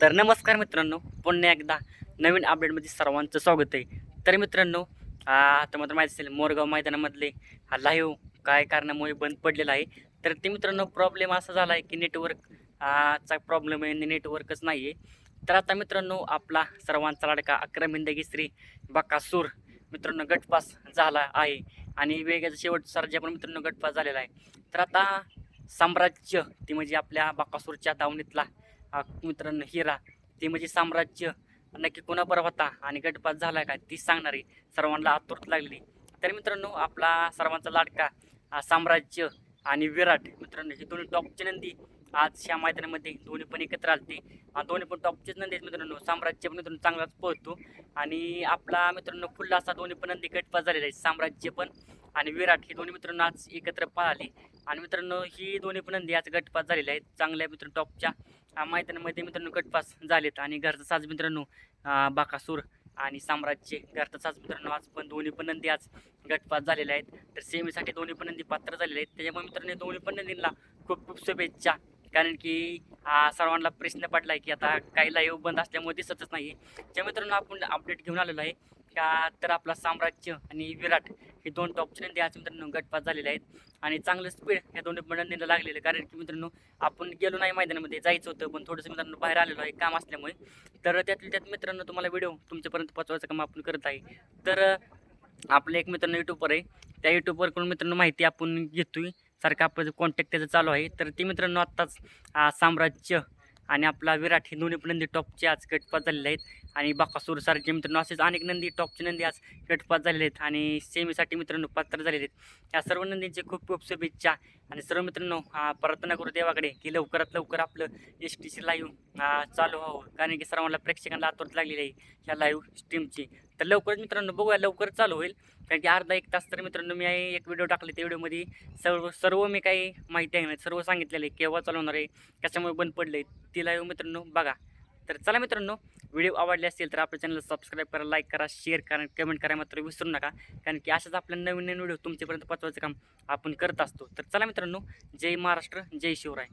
तर नमस्कार मित्रांनो पुन्हा एकदा नवीन अपडेटमध्ये सर्वांचं स्वागत आहे. तर मित्रांनो आता तर मात्र माहिती असेल मोरगाव मैदानामधले हा लाईव्ह काय कारणामुळे बंद पडलेला आहे. तर ते मित्रांनो प्रॉब्लेम असा झाला आहे की नेटवर्क चा प्रॉब्लेम आहे नेटवर्कच नाही आहे तर आता मित्रांनो आपला सर्वांचा लाडका अक्रमिंदगी हिंदगी बकासूर मित्रांनो गटपास झाला आहे. आणि वेगळ्याचा शेवट सरजा पण मित्रांनो गटपास झालेला आहे. तर आता साम्राज्य ती म्हणजे आपल्या बकासूरच्या दावणीतला हा मित्रांनो हिरा ते म्हणजे साम्राज्य नक्की कोणाबरोबर होता आणि गटपात झाला काय ती सांगणारी सर्वांना आतुरत लागली. तर मित्रांनो आपला सर्वांचा लाडका साम्राज्य आणि विराट मित्रांनो हे दोन्ही टॉपचे नंदी आज या मैदानामध्ये दोन्ही पण एकत्र आलते. दोन्ही पण टॉपचेच नंदी आहेत मित्रांनो. साम्राज्य पण मित्रांनो चांगलाच पळतो. आणि आपला मित्रांनो फुल्ला असा दोन्ही पण नंदी गटपात झालेला आहे साम्राज्य पण आणि विराट हे दोन्ही मित्रांनो आज एकत्र पळाले आणि मित्रांनो ही दोन्ही पण नंदी आज गटपास झालेल्या आहेत. चांगल्या मित्र टॉपच्या. मैदानामध्ये मित्रांनो गटपास झालेत. आणि घरचा साज मित्रांनो बाकासूर आणि साम्राज्य घरचा साज मित्रांनो आज पण दोन्ही पण नंदी आज गटपास झालेल्या आहेत. तर सेमीसाठी दोन्ही पण नंदी पात्र झालेले आहेत. त्याच्यामुळे मित्रांनो दोन्ही पण नंदींना खूप खूप शुभेच्छा. कारण की सर्वांना प्रश्न पडला आहे की आता काही लाईव्ह बंद असल्यामुळे दिसतच नाही त्या मित्रांनो आपण अपडेट घेऊन आलेलो आहे. का तर आपला साम्राज्य आणि विराट हे दोन टॉपचे नंदी आज मित्रांनो गटपास झालेले आहेत. आणि चांगलं स्पीड या दोन्ही पण नंदीला लागलेलं कारण की मित्रांनो आपण गेलो नाही मैदानामध्ये जायचं होतं पण थोडंसं मित्रांनो बाहेर आलेलो आहे काम असल्यामुळे. तर त्यातल्या त्यात मित्रांनो तुम्हाला व्हिडिओ तुमच्यापर्यंत पोचवायचं काम आपण करत आहे. तर आपलं एक मित्रांनो यूट्यूबर आहे. त्या यूट्यूबवरकडून मित्रांनो माहिती आपण घेतोय. सारखं आपलं कॉन्टॅक्ट त्याचं चालू आहे. तर ते मित्रांनो आत्ताच साम्राज्य आणि आपला विराट हे दोन्ही पण नंदी टॉपचे आज गटपात झालेले आहेत. आणि बाकासूर सारखे मित्रांनो असेच अनेक नंदी टॉपचे नंदी आज गटपात झालेले आहेत. आणि सेमीसाठी मित्रांनो पात्र झालेले आहेत. या सर्व नंदींचे खूप खूप शुभेच्छा. आणि सर्व मित्रांनो हा, प्रार्थना करू देवाकडे की लवकरात लवकर आपलं एस टी सी लाईव्ह चालू व्हावं. कारण की सर्वांना प्रेक्षकांना आतुरत लागलेली आहे. ह्या लाईव्ह स्ट्रीमची तर लवकरच मित्रांनो बघूया लवकर चालू होईल. कारण की अर्धा एक तास तर मित्रांनो मी आहे एक व्हिडिओ टाकले त्या व्हिडिओमध्ये सर्व सर्व मी काही माहिती आहे ना सर्व सांगितलेलं आहे केव्हा चालवणार आहे कशामुळे बंद पडलं आहे तिला मित्रांनो बघा. तर चला मित्रांनो व्हिडिओ आवडले असतील तर आपल्या चॅनलला सबस्क्राईब करा लाईक करा शेअर करा कमेंट करा मात्र विसरू नका. कारण की अशाच आपल्या नवीन नवीन व्हिडिओ तुमच्यापर्यंत पोचवायचं काम आपण करत असतो. तर चला मित्रांनो जय महाराष्ट्र जय शिवराय.